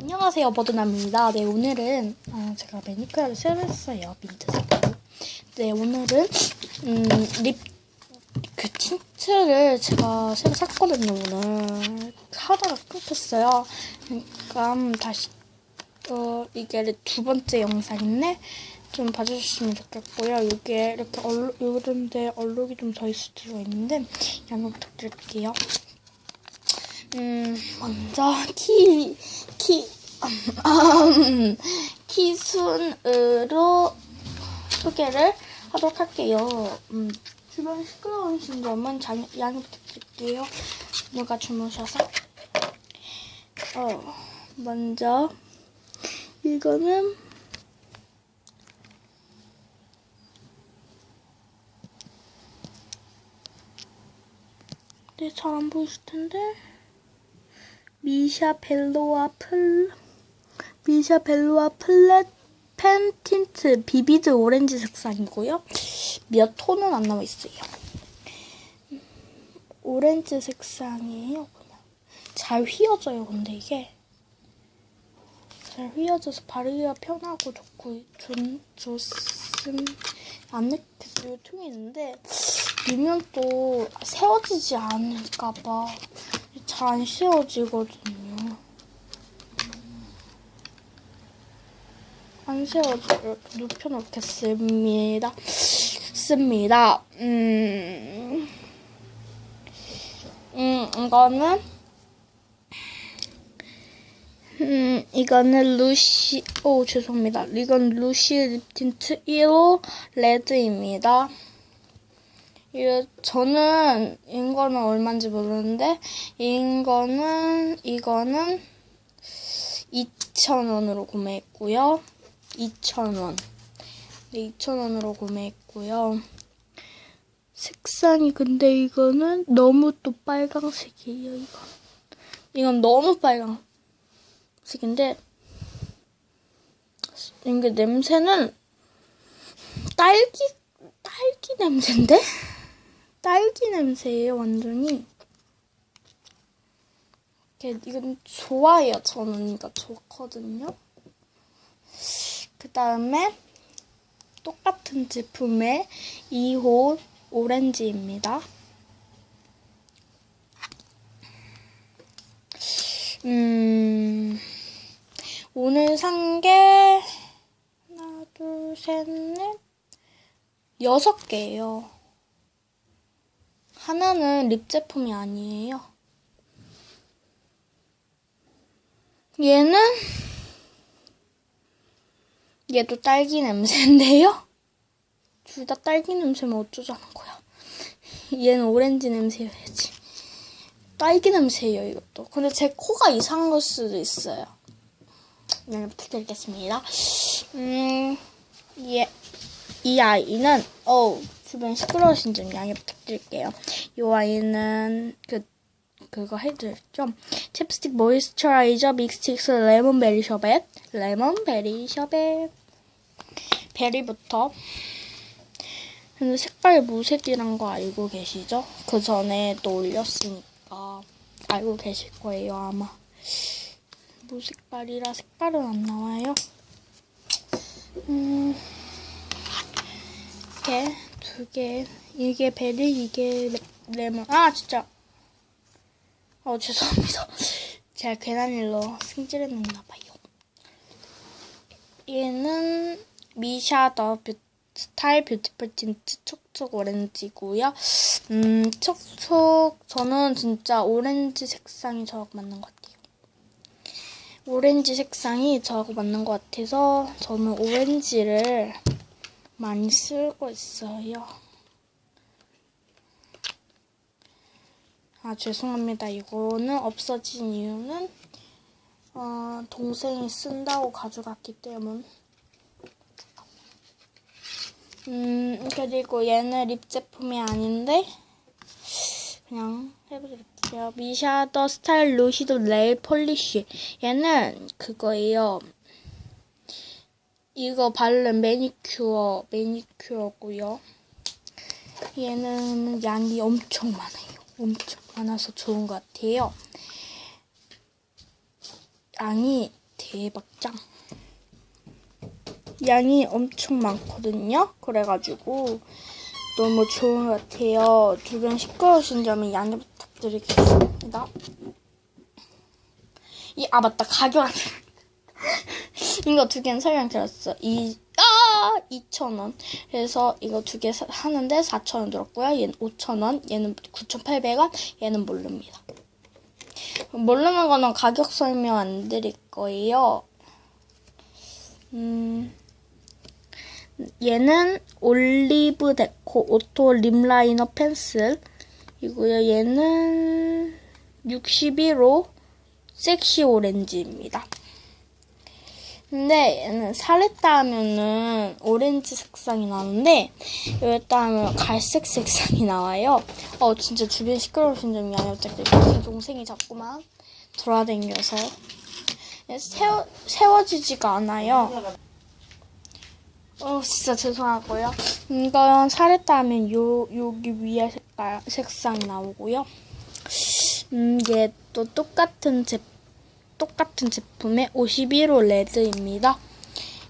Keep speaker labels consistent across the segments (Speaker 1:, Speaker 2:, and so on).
Speaker 1: 안녕하세요, 버드남입니다. 네, 오늘은 어, 제가 매니큐어를 새로 했어요, 민트색으로. 네, 오늘은 음, 립그 틴트를 제가 새로 샀거든요, 오늘. 하다가 끊겼어요. 그러니까 음, 다시 어, 이게 두 번째 영상인데 좀 봐주셨으면 좋겠고요. 이게 이렇게 얼룩, 요런데 얼룩이 좀 더 있을 수가 있는데 양해 부탁드릴게요. 음, 먼저 키, 키, 음, 키순으로 소개를 하도록 할게요. 음, 주변 시끄러우신 점은 장, 양해 부탁드릴게요. 누가 주무셔서. 어, 먼저 이거는 네, 잘 안 보이실 텐데. 미샤 벨로아 플 미샤 벨로아 플랫 펜 틴트 비비드 오렌지 색상이고요. 몇 톤은 안 나와 있어요. 오렌지 색상이에요. 그냥 잘 휘어져요. 근데 이게 잘 휘어져서 바르기가 편하고 좋고 좋, 좋음 안 느껴져요. 틈이 있는데 밀면 또 세워지지 않을까 봐 잘 안 씌워지거든요. 안 세워져요. 눕혀놓겠습니다. 씁니다. 음, 음, 이거는, 음, 이거는 루시, 오, 죄송합니다. 이건 루시 립 틴트 1호 레드입니다. 이거 저는 이거는 얼마인지 모르는데 이거는 이거는 2,000원으로 구매했고요. 2,000원. 네, 2,000원으로 구매했고요. 색상이 근데 이거는 너무 또 빨강색이에요, 이건. 이건 너무 빨강색인데 이게 냄새는 딸기 딸기 냄새인데? 딸기 냄새예요, 완전히. 이건 좋아해요, 저는 이거 좋거든요. 그 다음에 똑같은 제품의 2호 오렌지입니다. 음, 오늘 산 게 하나, 둘, 셋, 넷, 여섯 개예요. 하나는 립 제품이 아니에요. 얘는 얘도 딸기 냄새인데요. 둘 다 딸기 냄새면 어쩌자는 거야. 얘는 오렌지 냄새여야지. 딸기 냄새예요, 이것도. 근데 제 코가 이상한 걸 수도 있어요. 양해 부탁드리겠습니다. 음, 예. 이 아이는 어 주변 시끄러우신 점 양해 부탁드릴게요. 이 아이는 그 그거 해드렸죠. 챕스틱 모이스처라이저 믹스틱스 레몬베리 셔벳 레몬베리 셔벳 베리부터 근데 색깔이 무색이란 거 알고 계시죠? 그 전에 또 올렸으니까 알고 계실 거예요 아마 무색깔이라 색깔은 안 나와요. 음. 이렇게 두 개. 이게 베리, 이게 레, 레몬. 아, 진짜. 어, 죄송합니다. 제가 괜한 일로 승질했나봐요. 얘는 미샤 더 뷰, 스타일 뷰티풀 틴트 촉촉 오렌지고요. 음, 촉촉. 저는 진짜 오렌지 색상이 저하고 맞는 것 같아요. 오렌지 색상이 저하고 맞는 것 같아서 저는 오렌지를 많이 쓰고 있어요. 아, 죄송합니다. 이거는 없어진 이유는, 어, 동생이 쓴다고 가져갔기 때문. 음, 그리고 얘는 립 제품이 아닌데, 그냥 해보드릴게요. 미샤 더 스타일 루시드 네일 폴리쉬. 얘는 그거예요. 이거 바르는 매니큐어, 매니큐어고요. 얘는 양이 엄청 많아요. 엄청 많아서 좋은 것 같아요. 양이 대박 짱. 양이 엄청 많거든요. 그래가지고 너무 좋은 것 같아요. 주변 시끄러우신 점은 양해 부탁드리겠습니다. 이, 아, 맞다. 가격 안 이거 두 개는 설명드렸어. 이, 아! 2,000원. 그래서 이거 두 개 하는데 4,000원 들었고요. 얘는 5,000원, 얘는 9,800원, 얘는 모릅니다. 모르는 거는 가격 설명 안 드릴 거예요. 음, 얘는 올리브 데코 오토 립라이너 펜슬 이고요. 얘는 61호 섹시 오렌지입니다. 근데 얘는 살했다 하면은 오렌지 색상이 나는데 여기다 하면 갈색 색상이 나와요. 어 진짜 주변 시끄러우신 점이 제 동생이 자꾸만 돌아다녀서 세워, 세워지지가 않아요. 어 진짜 죄송하고요. 이건 살했다 하면 요 여기 위에 색깔 색상이 나오고요. 음, 얘 또 똑같은 제 똑같은 제품의 51호 레드입니다.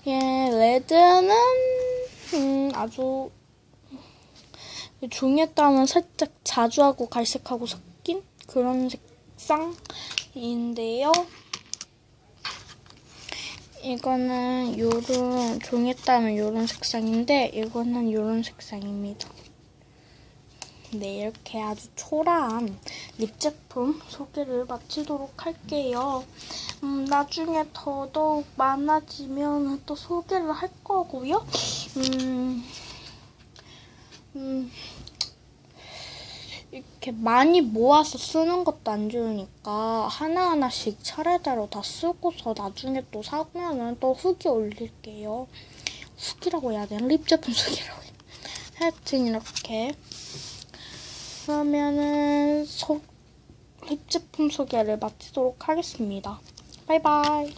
Speaker 1: 예, 레드는 음, 아주 종이에 따르면 살짝 자주하고 갈색하고 섞인 그런 색상인데요. 이거는 요런 종이에 따르면 요런 색상인데 이거는 요런 색상입니다. 네, 이렇게 아주 초라한 립 제품 소개를 마치도록 할게요. 음, 나중에 더더욱 많아지면 또 소개를 할 거고요. 음, 음, 이렇게 많이 모아서 쓰는 것도 안 좋으니까 하나하나씩 차례대로 다 쓰고서 나중에 또 사면은 또 후기 올릴게요. 후기라고 해야 되나? 립 제품 소개라고 해야 되나? 하여튼 이렇게 그러면은 소, 립 제품 소개를 마치도록 하겠습니다. 바이바이.